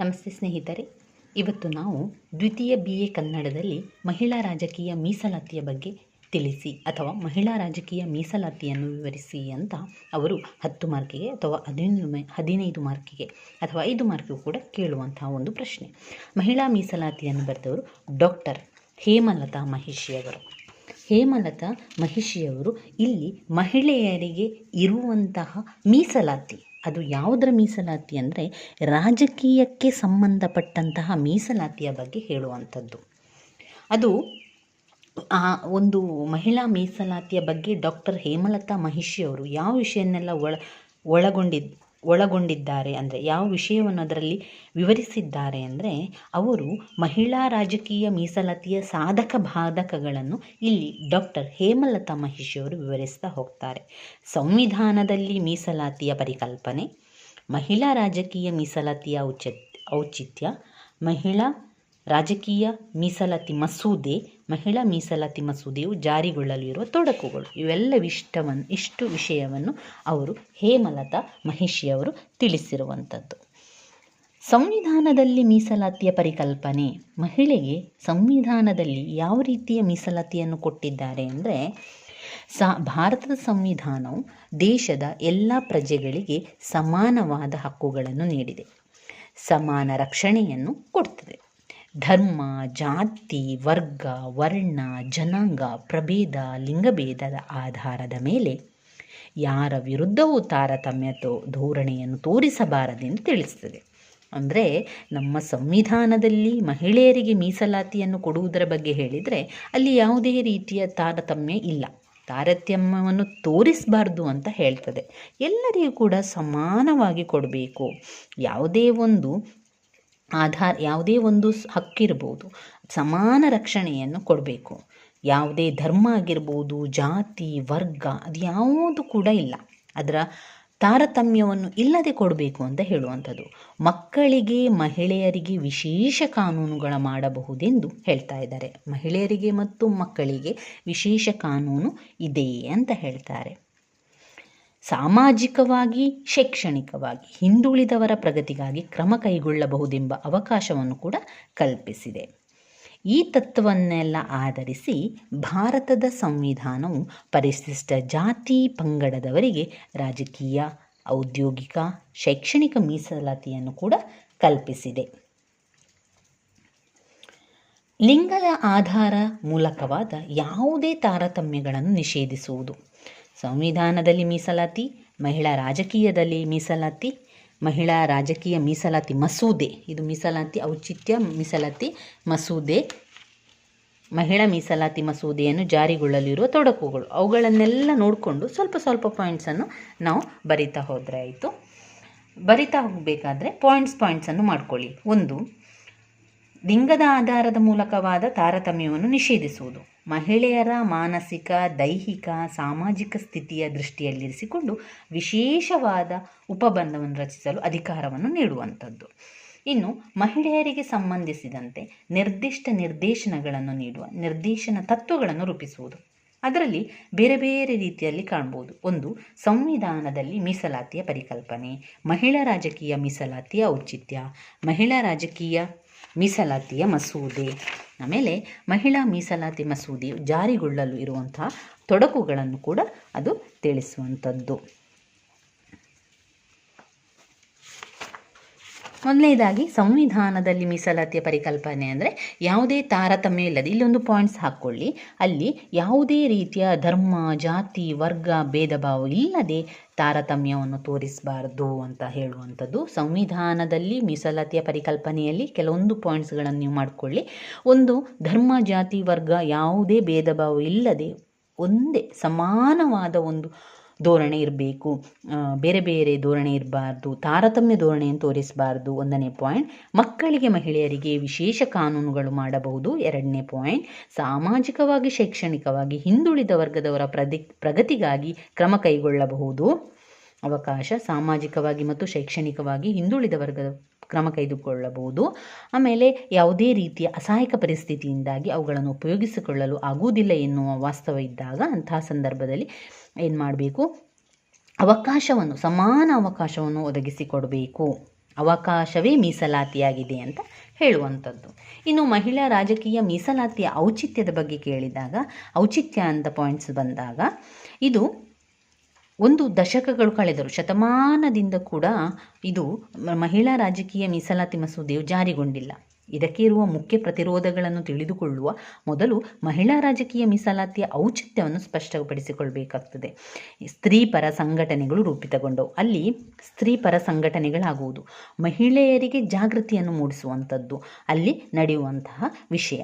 ನಮಸ್ತೆ ಸ್ನೇಹಿತರೆ, ಇವತ್ತು ನಾವು ದ್ವಿತೀಯ ಬಿ ಎ ಕನ್ನಡದಲ್ಲಿ ಮಹಿಳಾ ರಾಜಕೀಯ ಮೀಸಲಾತಿಯ ಬಗ್ಗೆ ತಿಳಿಸಿ ಅಥವಾ ಮಹಿಳಾ ರಾಜಕೀಯ ಮೀಸಲಾತಿಯನ್ನು ವಿವರಿಸಿ ಅಂತ ಅವರು ಹತ್ತು ಮಾರ್ಕಿಗೆ ಅಥವಾ ಹದಿನೈದು ಹದಿನೈದು ಮಾರ್ಕಿಗೆ ಅಥವಾ ಐದು ಮಾರ್ಕಿಗೂ ಕೂಡ ಕೇಳುವಂತಹ ಒಂದು ಪ್ರಶ್ನೆ. ಮಹಿಳಾ ಮೀಸಲಾತಿಯನ್ನು ಬರೆದವರು ಡಾಕ್ಟರ್ ಹೇಮಲತಾ ಮಹಿಷಿಯವರು ಹೇಮಲತಾ ಮಹಿಷಿಯವರು ಇಲ್ಲಿ ಮಹಿಳೆಯರಿಗೆ ಇರುವಂತಹ ಮೀಸಲಾತಿ ಅದು ಯಾವುದರ ಮೀಸಲಾತಿ ಅಂದರೆ ರಾಜಕೀಯಕ್ಕೆ ಸಂಬಂಧಪಟ್ಟಂತಹ ಮೀಸಲಾತಿಯ ಬಗ್ಗೆ ಹೇಳುವಂಥದ್ದು. ಅದು ಆ ಒಂದು ಮಹಿಳಾ ಮೀಸಲಾತಿಯ ಬಗ್ಗೆ ಡಾಕ್ಟರ್ ಹೇಮಲತಾ ಮಹಿಷಿಯವರು ಯಾವ ವಿಷಯನ್ನೆಲ್ಲ ಒಳ ಒಳಗೊಂಡಿದ್ ಒಳಗೊಂಡಿದ್ದಾರೆ ಅಂದರೆ ಯಾವ ವಿಷಯವನ್ನು ಅದರಲ್ಲಿ ವಿವರಿಸಿದ್ದಾರೆ ಅಂದರೆ ಅವರು ಮಹಿಳಾ ರಾಜಕೀಯ ಮೀಸಲಾತಿಯ ಸಾಧಕ ಬಾಧಕಗಳನ್ನು ಇಲ್ಲಿ ಡಾಕ್ಟರ್ ಹೇಮಲತಾ ಮಹಿಷಿಯವರು ವಿವರಿಸ್ತಾ ಹೋಗ್ತಾರೆ. ಸಂವಿಧಾನದಲ್ಲಿ ಮೀಸಲಾತಿಯ ಪರಿಕಲ್ಪನೆ, ಮಹಿಳಾ ರಾಜಕೀಯ ಮೀಸಲಾತಿಯ ಔಚ ಔಚಿತ್ಯ, ಮಹಿಳಾ ರಾಜಕೀಯ ಮೀಸಲಾತಿ ಮಸೂದೆ ಮಹಿಳಾ ಮೀಸಲಾತಿ ಮಸೂದೆಯು ಜಾರಿಗೊಳ್ಳಲು ಇರುವ ತೊಡಕುಗಳು. ಇವೆಲ್ಲ ಇಷ್ಟವನ್ನು ಇಷ್ಟು ವಿಷಯವನ್ನು ಅವರು ಹೇಮಲತಾ ಮಹಿಷಿಯವರು ತಿಳಿಸಿರುವಂಥದ್ದು. ಸಂವಿಧಾನದಲ್ಲಿ ಮೀಸಲಾತಿಯ ಪರಿಕಲ್ಪನೆ, ಮಹಿಳೆಗೆ ಸಂವಿಧಾನದಲ್ಲಿ ಯಾವ ರೀತಿಯ ಮೀಸಲಾತಿಯನ್ನು ಕೊಟ್ಟಿದ್ದಾರೆ ಅಂದರೆ, ಸ, ಭಾರತದ ಸಂವಿಧಾನವು ದೇಶದ ಎಲ್ಲ ಪ್ರಜೆಗಳಿಗೆ ಸಮಾನವಾದ ಹಕ್ಕುಗಳನ್ನು ನೀಡಿದೆ. ಸಮಾನ ರಕ್ಷಣೆಯನ್ನು ಕೊಡ್ತದೆ. ಧರ್ಮ, ಜಾತಿ, ವರ್ಗ, ವರ್ಣ, ಜನಾಂಗ, ಪ್ರಭೇದ, ಲಿಂಗಭೇದದ ಆಧಾರದ ಮೇಲೆ ಯಾರ ವಿರುದ್ಧವೂ ತಾರತಮ್ಯ ಧೋರಣೆಯನ್ನು ತೋರಿಸಬಾರದೆಂದು ತಿಳಿಸ್ತದೆ. ಅಂದರೆ ನಮ್ಮ ಸಂವಿಧಾನದಲ್ಲಿ ಮಹಿಳೆಯರಿಗೆ ಮೀಸಲಾತಿಯನ್ನು ಕೊಡುವುದರ ಬಗ್ಗೆ ಹೇಳಿದರೆ ಅಲ್ಲಿ ಯಾವುದೇ ರೀತಿಯ ತಾರತಮ್ಯ ಇಲ್ಲ. ತಾರತಮ್ಯವನ್ನು ತೋರಿಸಬಾರ್ದು ಅಂತ ಹೇಳ್ತದೆ. ಎಲ್ಲರಿಗೂ ಕೂಡ ಸಮಾನವಾಗಿ ಕೊಡಬೇಕು. ಯಾವುದೇ ಒಂದು ಆಧಾರ್ ಯಾವುದೇ ಒಂದು ಹಕ್ಕಿರ್ಬೋದು, ಸಮಾನ ರಕ್ಷಣೆಯನ್ನು ಕೊಡಬೇಕು. ಯಾವುದೇ ಧರ್ಮ ಆಗಿರ್ಬೋದು, ಜಾತಿ, ವರ್ಗ ಅದು ಯಾವುದು ಕೂಡ ಇಲ್ಲ. ಅದರ ತಾರತಮ್ಯವನ್ನು ಇಲ್ಲದೆ ಕೊಡಬೇಕು ಅಂತ ಹೇಳುವಂಥದ್ದು. ಮಕ್ಕಳಿಗೆ, ಮಹಿಳೆಯರಿಗೆ ವಿಶೇಷ ಕಾನೂನುಗಳ ಮಾಡಬಹುದೆಂದು ಹೇಳ್ತಾ ಇದ್ದಾರೆ. ಮಹಿಳೆಯರಿಗೆ ಮತ್ತು ಮಕ್ಕಳಿಗೆ ವಿಶೇಷ ಕಾನೂನು ಇದೆಯೇ ಅಂತ ಹೇಳ್ತಾರೆ. ಸಾಮಾಜಿಕವಾಗಿ, ಶೈಕ್ಷಣಿಕವಾಗಿ, ಹಿಂದುಳಿದವರ ಪ್ರಗತಿಗಾಗಿ ಕ್ರಮ ಕೈಗೊಳ್ಳಬಹುದೆಂಬ ಅವಕಾಶವನ್ನು ಕೂಡ ಕಲ್ಪಿಸಿದೆ. ಈ ತತ್ವವನ್ನೆಲ್ಲ ಆಧರಿಸಿ ಭಾರತದ ಸಂವಿಧಾನವು ಪರಿಶಿಷ್ಟ ಜಾತಿ ಪಂಗಡದವರಿಗೆ ರಾಜಕೀಯ, ಔದ್ಯೋಗಿಕ, ಶೈಕ್ಷಣಿಕ ಮೀಸಲಾತಿಯನ್ನು ಕೂಡ ಕಲ್ಪಿಸಿದೆ. ಲಿಂಗದ ಆಧಾರ ಮೂಲಕವಾದ ಯಾವುದೇ ತಾರತಮ್ಯಗಳನ್ನು ನಿಷೇಧಿಸುವುದು. ಸಂವಿಧಾನದಲ್ಲಿ ಮೀಸಲಾತಿ, ಮಹಿಳಾ ರಾಜಕೀಯದಲ್ಲಿ ಮೀಸಲಾತಿ, ಮಹಿಳಾ ರಾಜಕೀಯ ಮೀಸಲಾತಿ ಮಸೂದೆ. ಇದು ಮೀಸಲಾತಿ, ಔಚಿತ್ಯ ಮೀಸಲಾತಿ ಮಸೂದೆ. ಮಹಿಳಾ ಮೀಸಲಾತಿ ಮಸೂದೆಯನ್ನು ಜಾರಿಗೊಳ್ಳಲಿರುವ ತೊಡಕುಗಳು. ಅವುಗಳನ್ನೆಲ್ಲ ನೋಡಿಕೊಂಡು ಸ್ವಲ್ಪ ಸ್ವಲ್ಪ ಪಾಯಿಂಟ್ಸನ್ನು ನಾವು ಬರಿತಾ ಹೋದರೆ ಆಯಿತು. ಬರಿತಾ ಹೋಗಬೇಕಾದ್ರೆ ಪಾಯಿಂಟ್ಸ್ ಪಾಯಿಂಟ್ಸನ್ನು ಮಾಡ್ಕೊಳ್ಳಿ. ಒಂದು, ಲಿಂಗದ ಆಧಾರದ ಮೂಲಕವಾದ ತಾರತಮ್ಯವನ್ನು ನಿಷೇಧಿಸುವುದು. ಮಹಿಳೆಯರ ಮಾನಸಿಕ, ದೈಹಿಕ, ಸಾಮಾಜಿಕ ಸ್ಥಿತಿಯ ದೃಷ್ಟಿಯಲ್ಲಿರಿಸಿಕೊಂಡು ವಿಶೇಷವಾದ ಉಪಬಂಧವನ್ನು ರಚಿಸಲು ಅಧಿಕಾರವನ್ನು ನೀಡುವಂಥದ್ದು. ಇನ್ನು ಮಹಿಳೆಯರಿಗೆ ಸಂಬಂಧಿಸಿದಂತೆ ನಿರ್ದಿಷ್ಟ ನಿರ್ದೇಶನಗಳನ್ನು ನೀಡುವ, ನಿರ್ದೇಶನ ತತ್ವಗಳನ್ನು ರೂಪಿಸುವುದು. ಅದರಲ್ಲಿ ಬೇರೆ ಬೇರೆ ರೀತಿಯಲ್ಲಿ ಕಾಣ್ಬೋದು. ಒಂದು ಸಂವಿಧಾನದಲ್ಲಿ ಮೀಸಲಾತಿಯ ಪರಿಕಲ್ಪನೆ, ಮಹಿಳಾ ರಾಜಕೀಯ ಮೀಸಲಾತಿಯ ಔಚಿತ್ಯ, ಮಹಿಳಾ ರಾಜಕೀಯ ಮೀಸಲಾತಿಯ ಮಸೂದೆ, ಆಮೇಲೆ ಮಹಿಳಾ ಮೀಸಲಾತಿ ಮಸೂದೆಯು ಜಾರಿಗೊಳ್ಳಲು ಇರುವಂತಹ ತೊಡಕುಗಳನ್ನು ಕೂಡ ಅದು ತಿಳಿಸುವಂಥದ್ದು. ಮೊದಲನೇದಾಗಿ ಸಂವಿಧಾನದಲ್ಲಿ ಮೀಸಲಾತಿಯ ಪರಿಕಲ್ಪನೆ ಅಂದರೆ ಯಾವುದೇ ತಾರತಮ್ಯ ಇಲ್ಲದೆ ಇಲ್ಲೊಂದು ಪಾಯಿಂಟ್ಸ್ ಹಾಕ್ಕೊಳ್ಳಿ. ಅಲ್ಲಿ ಯಾವುದೇ ರೀತಿಯ ಧರ್ಮ, ಜಾತಿ, ವರ್ಗ ಭೇದ ಭಾವ ಇಲ್ಲದೆ ತಾರತಮ್ಯವನ್ನು ತೋರಿಸಬಾರ್ದು ಅಂತ ಹೇಳುವಂಥದ್ದು ಸಂವಿಧಾನದಲ್ಲಿ ಮೀಸಲಾತಿಯ ಪರಿಕಲ್ಪನೆಯಲ್ಲಿ ಕೆಲವೊಂದು ಪಾಯಿಂಟ್ಸ್ಗಳನ್ನು ನೀವು ಮಾಡಿಕೊಳ್ಳಿ. ಒಂದು ಧರ್ಮ, ಜಾತಿ, ವರ್ಗ ಯಾವುದೇ ಭೇದ ಭಾವ ಇಲ್ಲದೆ ಒಂದೇ ಸಮಾನವಾದ ಒಂದು ಧೋರಣೆ ಇರಬೇಕು. ಬೇರೆ ಬೇರೆ ಧೋರಣೆ ಇರಬಾರ್ದು, ತಾರತಮ್ಯ ಧೋರಣೆಯನ್ನು ತೋರಿಸಬಾರ್ದು ಒಂದನೇ ಪಾಯಿಂಟ್ ಮಕ್ಕಳಿಗೆ, ಮಹಿಳೆಯರಿಗೆ ವಿಶೇಷ ಕಾನೂನುಗಳು ಮಾಡಬಹುದು ಎರಡನೇ ಪಾಯಿಂಟ್ ಸಾಮಾಜಿಕವಾಗಿ, ಶೈಕ್ಷಣಿಕವಾಗಿ ಹಿಂದುಳಿದ ವರ್ಗದವರ ಪ್ರದಿ, ಪ್ರಗತಿಗಾಗಿ ಕ್ರಮ ಕೈಗೊಳ್ಳಬಹುದು. ಅವಕಾಶ ಸಾಮಾಜಿಕವಾಗಿ ಮತ್ತು ಶೈಕ್ಷಣಿಕವಾಗಿ ಹಿಂದುಳಿದ ವರ್ಗದ ಕ್ರಮ ಕೈದುಕೊಳ್ಳಬಹುದು. ಆಮೇಲೆ ಯಾವುದೇ ರೀತಿಯ ಅಸಹಾಯಕ ಪರಿಸ್ಥಿತಿಯಿಂದಾಗಿ ಅವುಗಳನ್ನು ಉಪಯೋಗಿಸಿಕೊಳ್ಳಲು ಆಗುವುದಿಲ್ಲ ಎನ್ನುವ ವಾಸ್ತವ ಇದ್ದಾಗ ಅಂತಹ ಸಂದರ್ಭದಲ್ಲಿ ಏನು ಮಾಡಬೇಕು? ಅವಕಾಶವನ್ನು, ಸಮಾನ ಅವಕಾಶವನ್ನು ಒದಗಿಸಿಕೊಡಬೇಕು. ಅವಕಾಶವೇ ಮೀಸಲಾತಿಯಾಗಿದೆ ಅಂತ ಹೇಳುವಂಥದ್ದು. ಇನ್ನು ಮಹಿಳಾ ರಾಜಕೀಯ ಮೀಸಲಾತಿಯ ಔಚಿತ್ಯದ ಬಗ್ಗೆ ಕೇಳಿದಾಗ, ಔಚಿತ್ಯ ಅಂತ ಪಾಯಿಂಟ್ಸ್ ಬಂದಾಗ, ಇದು ಒಂದು ದಶಕಗಳು ಕಳೆದರು ಶತಮಾನದಿಂದ ಕೂಡ ಇದು ಮಹಿಳಾ ರಾಜಕೀಯ ಮೀಸಲಾತಿ ಮಸೂದೆಯು ಜಾರಿಗೊಂಡಿಲ್ಲ. ಇದಕ್ಕೆ ಇರುವ ಮುಖ್ಯ ಪ್ರತಿರೋಧಗಳನ್ನು ತಿಳಿದುಕೊಳ್ಳುವ ಮೊದಲು ಮಹಿಳಾ ರಾಜಕೀಯ ಮೀಸಲಾತಿಯ ಔಚಿತ್ಯವನ್ನು ಸ್ಪಷ್ಟಪಡಿಸಿಕೊಳ್ಳಬೇಕಾಗ್ತದೆ ಸ್ತ್ರೀ ಪರ ಸಂಘಟನೆಗಳು ರೂಪಿತಗೊಂಡವು. ಅಲ್ಲಿ ಸ್ತ್ರೀ ಪರ ಸಂಘಟನೆಗಳಾಗುವುದು. ಮಹಿಳೆಯರಿಗೆ ಜಾಗೃತಿಯನ್ನು ಮೂಡಿಸುವಂಥದ್ದು. ಅಲ್ಲಿ ನಡೆಯುವಂತಹ ವಿಷಯ.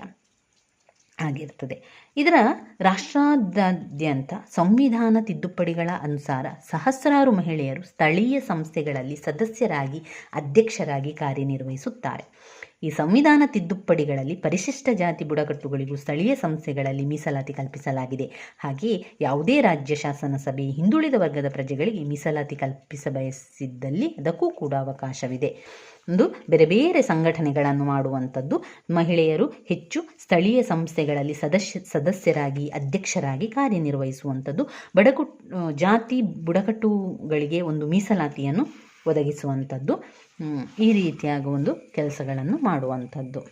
ಆಗಿರ್ತದೆ. ಇದರ ರಾಷ್ಟ್ರಾದ್ಯಂತ ಸಂವಿಧಾನ ತಿದ್ದುಪಡಿಗಳ ಅನುಸಾರ ಸಹಸ್ರಾರು ಮಹಿಳೆಯರು ಸ್ಥಳೀಯ ಸಂಸ್ಥೆಗಳಲ್ಲಿ ಸದಸ್ಯರಾಗಿ ಅಧ್ಯಕ್ಷರಾಗಿ ಕಾರ್ಯನಿರ್ವಹಿಸುತ್ತಾರೆ. ಈ ಸಂವಿಧಾನ ತಿದ್ದುಪಡಿಗಳಲ್ಲಿ ಪರಿಶಿಷ್ಟ ಜಾತಿ ಬುಡಕಟ್ಟುಗಳಿಗೂ ಸ್ಥಳೀಯ ಸಂಸ್ಥೆಗಳಲ್ಲಿ ಮೀಸಲಾತಿ ಕಲ್ಪಿಸಲಾಗಿದೆ. ಹಾಗೆಯೇ ಯಾವುದೇ ರಾಜ್ಯ ಶಾಸನ ಸಭೆ ಹಿಂದುಳಿದ ವರ್ಗದ ಪ್ರಜೆಗಳಿಗೆ ಮೀಸಲಾತಿ ಕಲ್ಪಿಸ ಬಯಸಿದ್ದಲ್ಲಿ ಅದಕ್ಕೂ ಕೂಡ ಅವಕಾಶವಿದೆ. ಒಂದು ಬೇರೆ ಬೇರೆ ಸಂಘಟನೆಗಳನ್ನು ಮಾಡುವಂಥದ್ದು ಮಹಿಳೆಯರು ಹೆಚ್ಚು ಸ್ಥಳೀಯ ಸಂಸ್ಥೆಗಳಲ್ಲಿ ಸದಸ್ಯ, ಸದಸ್ಯರಾಗಿ, ಅಧ್ಯಕ್ಷರಾಗಿ ಕಾರ್ಯನಿರ್ವಹಿಸುವಂಥದ್ದು. ಬಡಕು ಜಾತಿ ಬುಡಕಟ್ಟುಗಳಿಗೆ ಒಂದು ಮೀಸಲಾತಿಯನ್ನು ಒದಗಿಸುವಂಥದ್ದು ಈ ರೀತಿಯಾಗ ಒಂದು ಕೆಲಸಗಳನ್ನು ಮಾಡುವಂಥದ್ದು.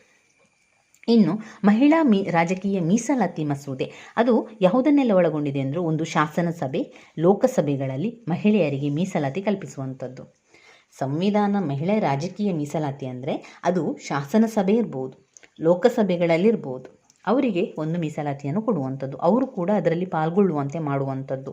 ಇನ್ನು ಮಹಿಳಾ ಮೀ, ರಾಜಕೀಯ ಮೀಸಲಾತಿ ಮಸೂದೆ. ಅದು ಯಾವುದನ್ನೆಲ್ಲ ಒಳಗೊಂಡಿದೆ ಅಂದರೆ ಒಂದು ಶಾಸನ ಸಭೆ, ಲೋಕಸಭೆಗಳಲ್ಲಿ ಮಹಿಳೆಯರಿಗೆ ಮೀಸಲಾತಿ ಕಲ್ಪಿಸುವಂಥದ್ದು. ಸಂವಿಧಾನ ಮಹಿಳೆ ರಾಜಕೀಯ ಮೀಸಲಾತಿ ಅಂದರೆ ಅದು ಶಾಸನ ಸಭೆ ಇರ್ಬೋದು ಲೋಕಸಭೆಗಳಲ್ಲಿರ್ಬೋದು ಅವರಿಗೆ ಒಂದು ಮೀಸಲಾತಿಯನ್ನು ಕೊಡುವಂಥದ್ದು. ಅವರು ಕೂಡ ಅದರಲ್ಲಿ ಪಾಲ್ಗೊಳ್ಳುವಂತೆ ಮಾಡುವಂಥದ್ದು.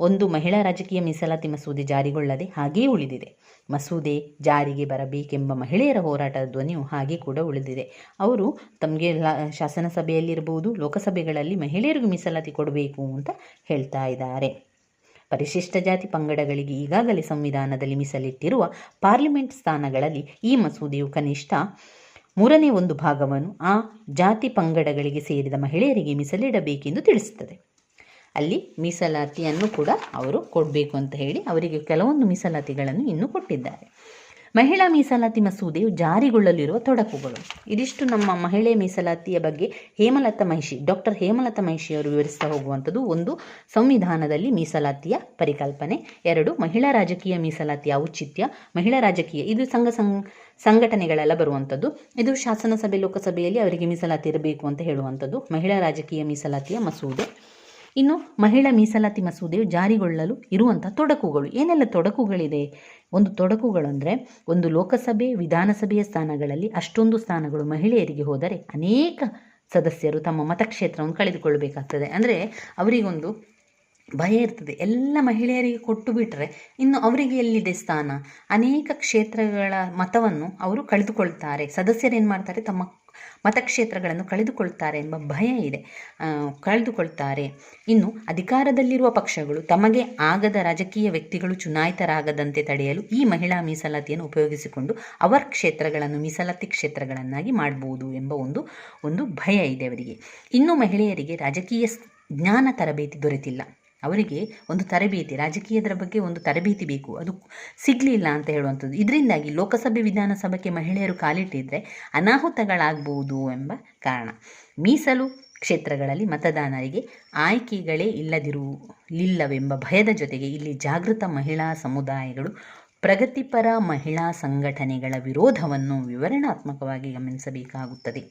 ಒಂದು ಮಹಿಳಾ ರಾಜಕೀಯ ಮೀಸಲಾತಿ ಮಸೂದೆ ಜಾರಿಗೊಳ್ಳದೆ ಹಾಗೆಯೇ ಉಳಿದಿದೆ. ಮಸೂದೆ ಜಾರಿಗೆ ಬರಬೇಕೆಂಬ ಮಹಿಳೆಯರ ಹೋರಾಟದ ಧ್ವನಿಯು ಹಾಗೆ ಕೂಡ ಉಳಿದಿದೆ. ಅವರು ತಮಗೆ ಶಾಸನ ಸಭೆಯಲ್ಲಿರಬಹುದು ಲೋಕಸಭೆಗಳಲ್ಲಿ ಮಹಿಳೆಯರಿಗೂ ಮೀಸಲಾತಿ ಕೊಡಬೇಕು ಅಂತ ಹೇಳ್ತಾ ಇದ್ದಾರೆ. ಪರಿಶಿಷ್ಟ ಜಾತಿ ಪಂಗಡಗಳಿಗೆ ಈಗಾಗಲೇ ಸಂವಿಧಾನದಲ್ಲಿ ಮೀಸಲಿಟ್ಟಿರುವ ಪಾರ್ಲಿಮೆಂಟ್ ಸ್ಥಾನಗಳಲ್ಲಿ ಈ ಮಸೂದೆಯು ಕನಿಷ್ಠ ಮೂರನೇ ಒಂದು ಭಾಗವನ್ನು ಆ ಜಾತಿ ಪಂಗಡಗಳಿಗೆ ಸೇರಿದ ಮಹಿಳೆಯರಿಗೆ ಮೀಸಲಿಡಬೇಕೆಂದು ತಿಳಿಸುತ್ತದೆ. ಅಲ್ಲಿ ಮೀಸಲಾತಿಯನ್ನು ಕೂಡ ಅವರು ಕೊಡಬೇಕು ಅಂತ ಹೇಳಿ ಅವರಿಗೆ ಕೆಲವೊಂದು ಮೀಸಲಾತಿಗಳನ್ನು ಇನ್ನೂ ಕೊಟ್ಟಿದ್ದಾರೆ. ಮಹಿಳಾ ಮೀಸಲಾತಿ ಮಸೂದೆಯು ಜಾರಿಗೊಳ್ಳಲಿರುವ ತೊಡಕುಗಳು. ಇದಿಷ್ಟು ನಮ್ಮ ಮಹಿಳೆ ಮೀಸಲಾತಿಯ ಬಗ್ಗೆ ಹೇಮಲತಾ ಮಹಿಷಿ, ಡಾಕ್ಟರ್ ಹೇಮಲತಾ ಮಹಿಷಿ ಅವರು ವಿವರಿಸ್ತಾ ಹೋಗುವಂಥದ್ದು ಒಂದು ಸಂವಿಧಾನದಲ್ಲಿ ಮೀಸಲಾತಿಯ ಪರಿಕಲ್ಪನೆ. ಎರಡು, ಮಹಿಳಾ ರಾಜಕೀಯ ಮೀಸಲಾತಿಯ ಔಚಿತ್ಯ, ಮಹಿಳಾ ರಾಜಕೀಯ, ಇದು ಸಂಘ ಸಂ, ಸಂಘಟನೆಗಳೆಲ್ಲ ಬರುವಂಥದ್ದು. ಇದು ಶಾಸನಸಭೆ, ಲೋಕಸಭೆಯಲ್ಲಿ ಅವರಿಗೆ ಮೀಸಲಾತಿ ಇರಬೇಕು ಅಂತ ಹೇಳುವಂಥದ್ದು. ಮಹಿಳಾ ರಾಜಕೀಯ ಮೀಸಲಾತಿಯ ಮಸೂದೆ. ಇನ್ನು ಮಹಿಳಾ ಮೀಸಲಾತಿ ಮಸೂದೆಯು ಜಾರಿಗೊಳ್ಳಲು ಇರುವಂಥ ತೊಡಕುಗಳು. ಏನೆಲ್ಲ ತೊಡಕುಗಳಿದೆ? ಒಂದು ತೊಡಕುಗಳಂದ್ರೆ ಒಂದು ಲೋಕಸಭೆ, ವಿಧಾನಸಭೆಯ ಸ್ಥಾನಗಳಲ್ಲಿ ಅಷ್ಟೊಂದು ಸ್ಥಾನಗಳು ಮಹಿಳೆಯರಿಗೆ ಹೋದರೆ ಅನೇಕ ಸದಸ್ಯರು ತಮ್ಮ ಮತಕ್ಷೇತ್ರವನ್ನು ಕಳೆದುಕೊಳ್ಳಬೇಕಾಗ್ತದೆ. ಅಂದರೆ ಅವರಿಗೊಂದು ಭಯ ಇರ್ತದೆ. ಎಲ್ಲ ಮಹಿಳೆಯರಿಗೆ ಕೊಟ್ಟು ಬಿಟ್ಟರೆ ಇನ್ನು ಅವರಿಗೆ ಎಲ್ಲಿದೆ ಸ್ಥಾನ? ಅನೇಕ ಕ್ಷೇತ್ರಗಳ ಮತವನ್ನು ಅವರು ಕಳೆದುಕೊಳ್ತಾರೆ. ಸದಸ್ಯರೇನು ಮಾಡ್ತಾರೆ ತಮ್ಮ ಮತಕ್ಷೇತ್ರಗಳನ್ನು ಕಳೆದುಕೊಳ್ತಾರೆ ಎಂಬ ಭಯ ಇದೆ. ಕಳೆದುಕೊಳ್ತಾರೆ. ಇನ್ನು ಅಧಿಕಾರದಲ್ಲಿರುವ ಪಕ್ಷಗಳು ತಮಗೆ ಆಗದ ರಾಜಕೀಯ ವ್ಯಕ್ತಿಗಳು ಚುನಾಯಿತರಾಗದಂತೆ ತಡೆಯಲು ಈ ಮಹಿಳಾ ಮೀಸಲಾತಿಯನ್ನು ಉಪಯೋಗಿಸಿಕೊಂಡು ಅವರ ಕ್ಷೇತ್ರಗಳನ್ನು ಮೀಸಲಾತಿ ಕ್ಷೇತ್ರಗಳನ್ನಾಗಿ ಮಾಡಬಹುದು ಎಂಬ ಒಂದು ಒಂದು ಭಯ ಇದೆ ಅವರಿಗೆ. ಇನ್ನು ಮಹಿಳೆಯರಿಗೆ ರಾಜಕೀಯ ಜ್ಞಾನ ತರಬೇತಿ ದೊರೆತಿಲ್ಲ. ಅವರಿಗೆ ಒಂದು ತರಬೇತಿ, ರಾಜಕೀಯದರ ಬಗ್ಗೆ ಒಂದು ತರಬೇತಿ ಬೇಕು. ಅದು ಸಿಗಲಿಲ್ಲ ಅಂತ ಹೇಳುವಂಥದ್ದು. ಇದರಿಂದಾಗಿ ಲೋಕಸಭೆ, ವಿಧಾನಸಭೆಗೆ ಮಹಿಳೆಯರು ಕಾಲಿಟ್ಟಿದ್ರೆ ಅನಾಹುತಗಳಾಗಬಹುದು ಎಂಬ ಕಾರಣ. ಮೀಸಲು ಕ್ಷೇತ್ರಗಳಲ್ಲಿ ಮತದಾನರಿಗೆ ಆಯ್ಕೆಗಳೇ ಇಲ್ಲದಿರಲಿಲ್ಲವೆಂಬ ಭಯದ ಜೊತೆಗೆ ಇಲ್ಲಿ ಜಾಗೃತ ಮಹಿಳಾ ಸಮುದಾಯಗಳು ಪ್ರಗತಿಪರ ಮಹಿಳಾ ಸಂಘಟನೆಗಳ ವಿರೋಧವನ್ನು ವಿವರಣಾತ್ಮಕವಾಗಿ ಗಮನಿಸಬೇಕಾಗುತ್ತದೆ.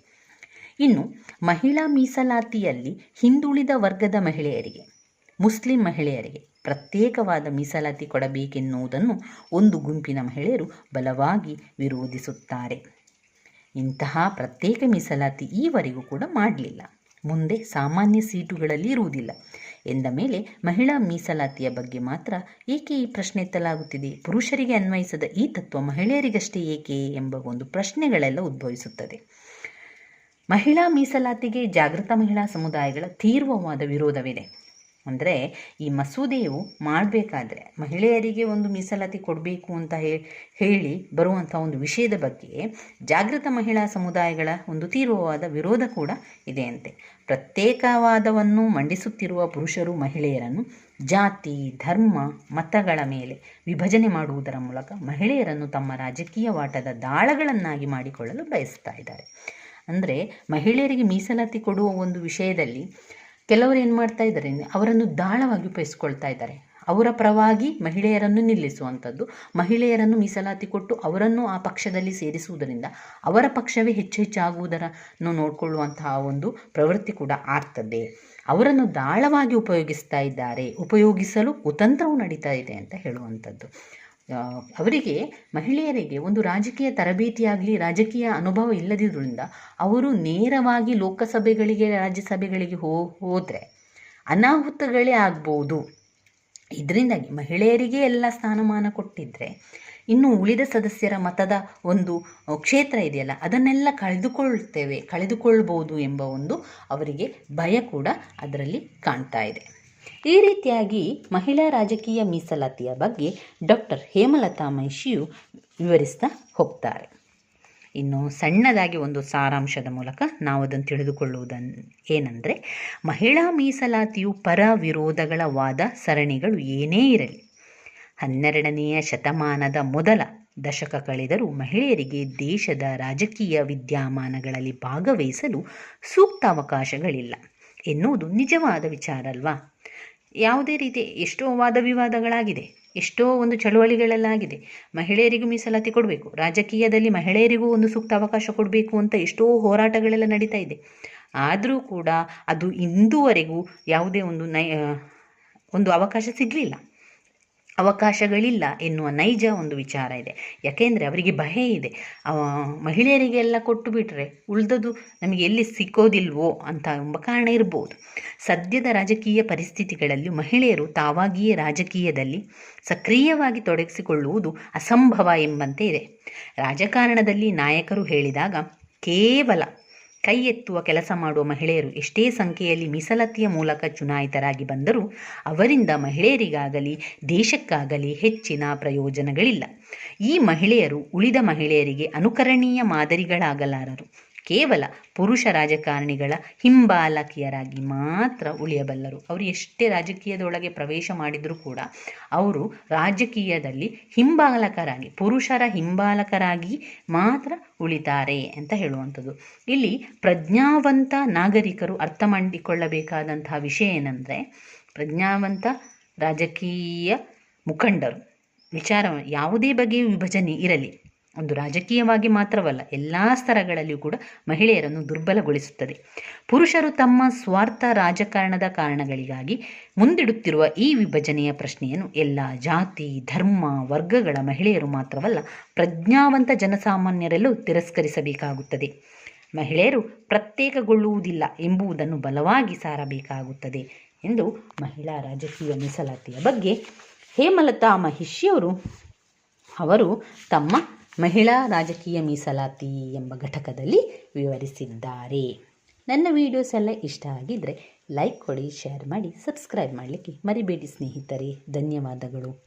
ಇನ್ನು ಮಹಿಳಾ ಮೀಸಲಾತಿಯಲ್ಲಿ ಹಿಂದುಳಿದ ವರ್ಗದ ಮಹಿಳೆಯರಿಗೆ ಮುಸ್ಲಿಂ ಮಹಿಳೆಯರಿಗೆ ಪ್ರತ್ಯೇಕವಾದ ಮೀಸಲಾತಿ ಕೊಡಬೇಕೆನ್ನುವುದನ್ನು ಒಂದು ಗುಂಪಿನ ಮಹಿಳೆಯರು ಬಲವಾಗಿ ವಿರೋಧಿಸುತ್ತಾರೆ. ಇಂತಹ ಪ್ರತ್ಯೇಕ ಮೀಸಲಾತಿ ಈವರೆಗೂ ಕೂಡ ಮಾಡಲಿಲ್ಲ. ಮುಂದೆ ಸಾಮಾನ್ಯ ಸೀಟುಗಳಲ್ಲಿ ಇರುವುದಿಲ್ಲ. ಎಂದ ಮೇಲೆ ಮಹಿಳಾ ಮೀಸಲಾತಿಯ ಬಗ್ಗೆ ಮಾತ್ರ ಏಕೆ ಈ ಪ್ರಶ್ನೆ ಎತ್ತಲಾಗುತ್ತಿದೆ? ಪುರುಷರಿಗೆ ಅನ್ವಯಿಸದ ಈ ತತ್ವ ಮಹಿಳೆಯರಿಗಷ್ಟೇ ಏಕೆ ಎಂಬ ಒಂದು ಪ್ರಶ್ನೆಗಳೆಲ್ಲ ಉದ್ಭವಿಸುತ್ತದೆ. ಮಹಿಳಾ ಮೀಸಲಾತಿಗೆ ಜಾಗೃತ ಮಹಿಳಾ ಸಮುದಾಯಗಳ ತೀವ್ರವಾದ ವಿರೋಧವಿದೆ. ಅಂದರೆ ಈ ಮಸೂದೆಯು ಮಾಡಬೇಕಾದ್ರೆ ಮಹಿಳೆಯರಿಗೆ ಒಂದು ಮೀಸಲಾತಿ ಕೊಡಬೇಕು ಅಂತ ಹೇಳಿ ಬರುವಂಥ ಒಂದು ವಿಷಯದ ಬಗ್ಗೆ ಜಾಗೃತ ಮಹಿಳಾ ಸಮುದಾಯಗಳ ಒಂದು ತೀವ್ರವಾದ ವಿರೋಧ ಕೂಡ ಇದೆಯಂತೆ ಪ್ರತ್ಯೇಕವಾದವನ್ನು ಮಂಡಿಸುತ್ತಿರುವ ಪುರುಷರು, ಮಹಿಳೆಯರನ್ನು ಜಾತಿ, ಧರ್ಮ, ಮತಗಳ ಮೇಲೆ ವಿಭಜನೆ ಮಾಡುವುದರ ಮೂಲಕ ಮಹಿಳೆಯರನ್ನು ತಮ್ಮ ರಾಜಕೀಯ ವಾಟದ ದಾಳಗಳನ್ನಾಗಿ ಮಾಡಿಕೊಳ್ಳಲು ಬಯಸ್ತಾ ಇದ್ದಾರೆ. ಅಂದರೆ ಮಹಿಳೆಯರಿಗೆ ಮೀಸಲಾತಿ ಕೊಡುವ ಒಂದು ವಿಷಯದಲ್ಲಿ ಕೆಲವರು ಏನು ಮಾಡ್ತಾ ಇದ್ದಾರೆ, ಅವರನ್ನು ದಾಳವಾಗಿ ಉಪಯೋಗಿಸ್ಕೊಳ್ತಾ ಇದ್ದಾರೆ. ಅವರ ಪರವಾಗಿ ಮಹಿಳೆಯರನ್ನು ನಿಲ್ಲಿಸುವಂಥದ್ದು, ಮಹಿಳೆಯರನ್ನು ಮೀಸಲಾತಿ ಕೊಟ್ಟು ಅವರನ್ನು ಆ ಪಕ್ಷದಲ್ಲಿ ಸೇರಿಸುವುದರಿಂದ ಅವರ ಪಕ್ಷವೇ ಹೆಚ್ಚು ಹೆಚ್ಚಾಗುವುದರನ್ನು ನೋಡಿಕೊಳ್ಳುವಂತಹ ಒಂದು ಪ್ರವೃತ್ತಿ ಕೂಡ ಆಗ್ತದೆ. ಅವರನ್ನು ದಾಳವಾಗಿ ಉಪಯೋಗಿಸ್ತಾ ಇದ್ದಾರೆ, ಉಪಯೋಗಿಸಲು ಕುತಂತ್ರವು ನಡೀತಾ ಇದೆ ಅಂತ ಹೇಳುವಂಥದ್ದು. ಅವರಿಗೆ ಮಹಿಳೆಯರಿಗೆ ಒಂದು ರಾಜಕೀಯ ತರಬೇತಿಯಾಗಲಿ, ರಾಜಕೀಯ ಅನುಭವ ಇಲ್ಲದಿದ್ದರಿಂದ ಅವರು ನೇರವಾಗಿ ಲೋಕಸಭೆಗಳಿಗೆ, ರಾಜ್ಯಸಭೆಗಳಿಗೆ ಹೋ, ಹೋದರೆ ಅನಾಹುತಗಳೇ ಆಗ್ಬೋದು. ಇದರಿಂದಾಗಿ ಮಹಿಳೆಯರಿಗೆ ಎಲ್ಲ ಸ್ಥಾನಮಾನ ಕೊಟ್ಟಿದ್ದರೆ ಇನ್ನು ಉಳಿದ ಸದಸ್ಯರ ಮತದ ಒಂದು ಕ್ಷೇತ್ರ ಇದೆಯಲ್ಲ, ಅದನ್ನೆಲ್ಲ ಕಳೆದುಕೊಳ್ತೇವೆ, ಕಳೆದುಕೊಳ್ಬೋದು ಎಂಬ ಒಂದು ಅವರಿಗೆ ಭಯ ಕೂಡ ಅದರಲ್ಲಿ ಕಾಣ್ತಾ ಇದೆ. ಈ ರೀತಿಯಾಗಿ ಮಹಿಳಾ ರಾಜಕೀಯ ಮೀಸಲಾತಿಯ ಬಗ್ಗೆ ಡಾಕ್ಟರ್ ಹೇಮಲತಾ ಮಹಿಷಿಯು ವಿವರಿಸ್ತಾ ಹೋಗ್ತಾರೆ. ಇನ್ನು ಸಣ್ಣದಾಗಿ ಒಂದು ಸಾರಾಂಶದ ಮೂಲಕ ನಾವು ಅದನ್ನು ತಿಳಿದುಕೊಳ್ಳುವುದನ್, ಏನಂದರೆ, ಮಹಿಳಾ ಮೀಸಲಾತಿಯು ಪರ ವಿರೋಧಗಳ ವಾದ ಸರಣಿಗಳು ಏನೇ ಇರಲಿ. ಹನ್ನೆರಡನೆಯ ಶತಮಾನದ ಮೊದಲ ದಶಕ ಕಳೆದರೂ ಮಹಿಳೆಯರಿಗೆ ದೇಶದ ರಾಜಕೀಯ ವಿದ್ಯಮಾನಗಳಲ್ಲಿ ಭಾಗವಹಿಸಲು ಸೂಕ್ತ ಅವಕಾಶಗಳಿಲ್ಲ ಎನ್ನುವುದು ನಿಜವಾದ ವಿಚಾರ ಅಲ್ವಾ ಯಾವುದೇ ರೀತಿ ಎಷ್ಟೋ ವಾದ ವಿವಾದಗಳಾಗಿದೆ ಎಷ್ಟೋ ಒಂದು ಚಳುವಳಿಗಳಲ್ಲಾಗಿದೆ, ಮಹಿಳೆಯರಿಗೂ ಮೀಸಲಾತಿ ಕೊಡಬೇಕು, ರಾಜಕೀಯದಲ್ಲಿ ಮಹಿಳೆಯರಿಗೂ ಒಂದು ಸೂಕ್ತ ಅವಕಾಶ ಕೊಡಬೇಕು ಅಂತ ಎಷ್ಟೋ ಹೋರಾಟಗಳೆಲ್ಲ ನಡೀತಾ ಇದೆ. ಆದರೂ ಕೂಡ ಅದು ಇಂದುವರೆಗೂ ಯಾವುದೇ ಒಂದು ನೈ ಒಂದು ಅವಕಾಶ ಸಿಗಲಿಲ್ಲ. ಅವಕಾಶಗಳಿಲ್ಲ ಎನ್ನುವ ನೈಜ ಒಂದು ವಿಚಾರ ಇದೆ. ಯಾಕೆಂದರೆ ಅವರಿಗೆ ಭಯ ಇದೆ. ಮಹಿಳೆಯರಿಗೆ ಮಹಿಳೆಯರಿಗೆಲ್ಲ ಕೊಟ್ಟು ಬಿಟ್ಟರೆ ಉಳಿದದು ನಮಗೆ ಎಲ್ಲಿ ಸಿಕ್ಕೋದಿಲ್ವೋ ಅಂತ ಎಂಬ ಕಾರಣ ಇರ್ಬೋದು. ಸದ್ಯದ ರಾಜಕೀಯ ಪರಿಸ್ಥಿತಿಗಳಲ್ಲಿ ಮಹಿಳೆಯರು ತಾವಾಗಿಯೇ ರಾಜಕೀಯದಲ್ಲಿ ಸಕ್ರಿಯವಾಗಿ ತೊಡಗಿಸಿಕೊಳ್ಳುವುದು ಅಸಂಭವ ಎಂಬಂತೆ ಇದೆ. ರಾಜಕಾರಣದಲ್ಲಿ ನಾಯಕರು ಹೇಳಿದಾಗ ಕೇವಲ ಕೈ ಎತ್ತುವ ಕೆಲಸ ಮಾಡುವ ಮಹಿಳೆಯರು ಎಷ್ಟೇ ಸಂಖ್ಯೆಯಲ್ಲಿ ಮೀಸಲಾತಿಯ ಮೂಲಕ ಚುನಾಯಿತರಾಗಿ ಬಂದರೂ ಅವರಿಂದ ಮಹಿಳೆಯರಿಗಾಗಲಿ, ದೇಶಕ್ಕಾಗಲಿ ಹೆಚ್ಚಿನ ಪ್ರಯೋಜನಗಳಿಲ್ಲ. ಈ ಮಹಿಳೆಯರು ಉಳಿದ ಮಹಿಳೆಯರಿಗೆ ಅನುಕರಣೀಯ ಮಾದರಿಗಳಾಗಲಾರರು. ಕೇವಲ ಪುರುಷ ರಾಜಕಾರಣಿಗಳ ಹಿಂಬಾಲಕಿಯರಾಗಿ ಮಾತ್ರ ಉಳಿಯಬಲ್ಲರು. ಅವರು ಎಷ್ಟೇ ರಾಜಕೀಯದೊಳಗೆ ಪ್ರವೇಶ ಮಾಡಿದರೂ ಕೂಡ ಅವರು ರಾಜಕೀಯದಲ್ಲಿ ಹಿಂಬಾಲಕರಾಗಿ, ಪುರುಷರ ಹಿಂಬಾಲಕರಾಗಿ ಮಾತ್ರ ಉಳಿತಾರೆ ಅಂತ ಹೇಳುವಂಥದ್ದು. ಇಲ್ಲಿ ಪ್ರಜ್ಞಾವಂತ ನಾಗರಿಕರು ಅರ್ಥ ಮಾಡಿಕೊಳ್ಳಬೇಕಾದಂತಹ ವಿಷಯ ಏನಂದರೆ, ಪ್ರಜ್ಞಾವಂತ ರಾಜಕೀಯ ಮುಖಂಡರು, ವಿಚಾರ, ಯಾವುದೇ ಬಗೆಯ ವಿಭಜನೆ ಇರಲಿ. ಒಂದು ರಾಜಕೀಯವಾಗಿ ಮಾತ್ರವಲ್ಲ, ಎಲ್ಲ ಸ್ತರಗಳಲ್ಲಿಯೂ ಕೂಡ ಮಹಿಳೆಯರನ್ನು ದುರ್ಬಲಗೊಳಿಸುತ್ತದೆ. ಪುರುಷರು ತಮ್ಮ ಸ್ವಾರ್ಥ ರಾಜಕಾರಣದ ಕಾರಣಗಳಿಗಾಗಿ ಮುಂದಿಡುತ್ತಿರುವ ಈ ವಿಭಜನೆಯ ಪ್ರಶ್ನೆಯನ್ನು ಎಲ್ಲ ಜಾತಿ, ಧರ್ಮ, ವರ್ಗಗಳ ಮಹಿಳೆಯರು ಮಾತ್ರವಲ್ಲ, ಪ್ರಜ್ಞಾವಂತ ಜನಸಾಮಾನ್ಯರಲ್ಲೂ ತಿರಸ್ಕರಿಸಬೇಕಾಗುತ್ತದೆ. ಮಹಿಳೆಯರು ಪ್ರತ್ಯೇಕಗೊಳ್ಳುವುದಿಲ್ಲ ಎಂಬುದನ್ನು ಬಲವಾಗಿ ಸಾರಬೇಕಾಗುತ್ತದೆ ಎಂದು ಮಹಿಳಾ ರಾಜಕೀಯ ಮೀಸಲಾತಿಯ ಬಗ್ಗೆ ಹೇಮಲತಾ ಮಹಿಷಿಯವರು, ಅವರು ತಮ್ಮ ಮಹಿಳಾ ರಾಜಕೀಯ ಮೀಸಲಾತಿ ಎಂಬ ಘಟಕದಲ್ಲಿ ವಿವರಿಸಿದ್ದಾರೆ. ನನ್ನ ವಿಡಿಯೋಸ್ ಎಲ್ಲ ಇಷ್ಟ ಆಗಿದ್ದರೆ ಲೈಕ್ ಕೊಡಿ ಶೇರ್ ಮಾಡಿ ಸಬ್ಸ್ಕ್ರೈಬ್ ಮಾಡಲಿಕ್ಕೆ ಮರಿಬೇಡಿ ಸ್ನೇಹಿತರೆ. ಧನ್ಯವಾದಗಳು.